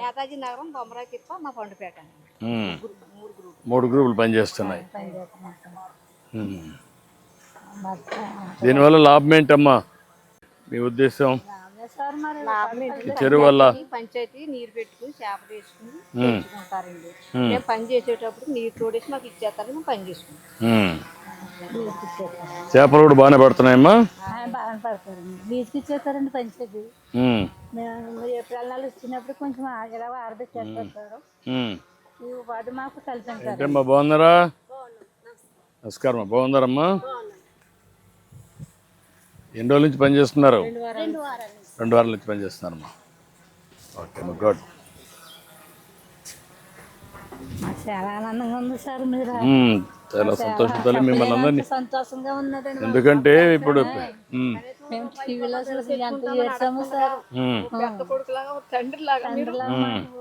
నేతాజీ నగరం బొమ్మరాయి తిప్ప మా పండుపేట. మూడు గ్రూపులు. పనిచేస్తున్నాయి. దీనివల్ల లాభం ఏంటమ్మా? మీ ఉద్దేశం? చెరువు వల్ల? పంచాయతీ నీరు పెట్టుకుని చేప వేసుకుని తెచ్చుకుంటారండి. మేము పని చేసేటప్పుడు నీరు తోడేసి మాకు ఇచ్చేస్తారని మేము పని చేసుకుంటాం. చేపలు కూడా బాగానే పడుతున్నాయమ్మా? ఆయన బాగా పడతారండి. బీచ్కి ఇచ్చేస్తారండి. మేము ఏప్రిల్ నెల వచ్చినప్పుడు కొంచెం ఆ- ఇలా ఆరబెట్టేస్తారు సార్ ఉమ్. ఈ వాటి మాకు కలిసి ఏంటమ్మా బాగున్నారా? నమస్కారం బాగున్నారమ్మా? ఎన్ని రోజుల నుంచి పని చేస్తున్నారు? రెండు వారాల. నుంచి. పని చేస్తున్నారమ్మా. ఓకే అమ్మా గుడ్. చాలా ఆనందంగా ఉంది సార్ మీరు. చాలా సంతోషంతో మిమ్మల్ని అందరినీ. సంతోషంగా ఉన్నదండి ఎందుకంటే ఇప్పుడు. మేము టీవీలో చూసి ఎంత చేసాము సార్. పెద్ద కొడుకులాగా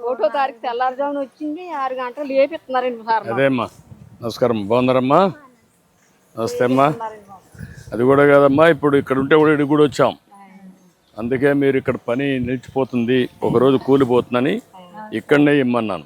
ఒకటో తారీఖు తెల్లారుజామున వచ్చింది ఆరు గంటలు లేపిస్తున్నారండి సార్ అదే అమ్మా నమస్కారం. బాగున్నారమ్మా? నమస్తే అమ్మా. అది కూడా కాదమ్మా ఇప్పుడు ఇక్కడ ఉంటే కూడా ఇక్కడికి కూడా వచ్చాం. అందుకే మీరు ఇక్కడ పని నిలిచిపోతుంది. ఒకరోజు కూలిపోతుందని ఇక్కడనే ఇమ్మన్నాను.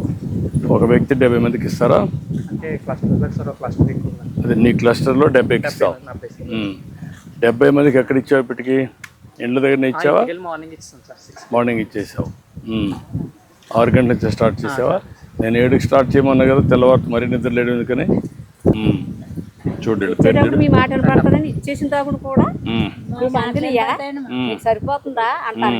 ఒక వ్యక్తి డెబ్బై మందికి ఇస్తారా. అదే నీ క్లస్టర్లో డెబ్బైకి ఇస్తావు. డెబ్బై మందికి ఎక్కడ ఇచ్చావు ఇప్పటికి? ఇండ్ల దగ్గర ఇచ్చావా? మార్నింగ్ ఇచ్చేసావు. ఆరు గంటల నుంచి స్టార్ట్ చేసావా? నేను ఏడుకి స్టార్ట్ చేయమన్నా కదా తెల్లవారు మరీ నిద్ర లేడు ఎందుకని? ఉమ్. చూడు వీళ్ళ పేరు ఇచ్చేటప్పుడు మీ మాట వినపడుతుందని ఇచ్చేసిన తాగుడు కూడా సరిపోతుందా అంటారు.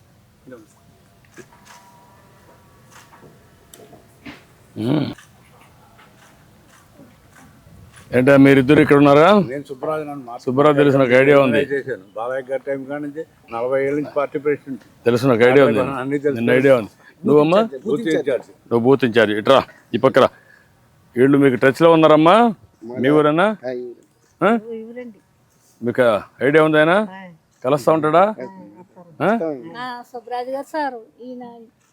ఏంటా మీరిద్దరు ఇక్కడ ఉన్నారా నేను సుబ్బరాజు సుబ్బారావు తెలిసిన నాకు ఐడియా ఉంది చేశాను బాలయ్య గారి టైం కాడి నుంచి నలభై ఏళ్ళ నుంచి పార్టీ ప్రెసిడెంట్ తెలిసిన నాకు ఐడియా ఉంది అన్ని తెలుసు నిన్న ఐడియా ఉంది నువ్వమ్మా బూత్ ఇన్ఛార్జ్ నువ్వు బూత్ ఇన్ఛార్జ్ ఇట్రా ఈ పక్కన వీళ్ళు మీకు టచ్లో ఉన్నారమ్మా మీ ఊరేనా ఆ? మీకు ఐడియా ఉంది ఆయన కలుస్తా ఉంటాడా సుబ్బరాజు గారు సార్ ఈయన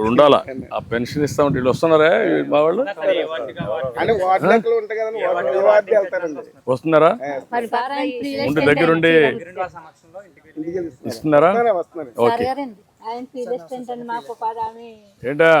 ఇక్కడ ఉండాలా ఆ పెన్షన్ ఇస్తా ఉంటే వీళ్ళు వస్తున్నారా మా వాళ్ళు? వస్తున్నారా? ఉండి దగ్గరుండి ఇస్తున్నారా? వస్తున్నారు? ఓకే ఏంటా?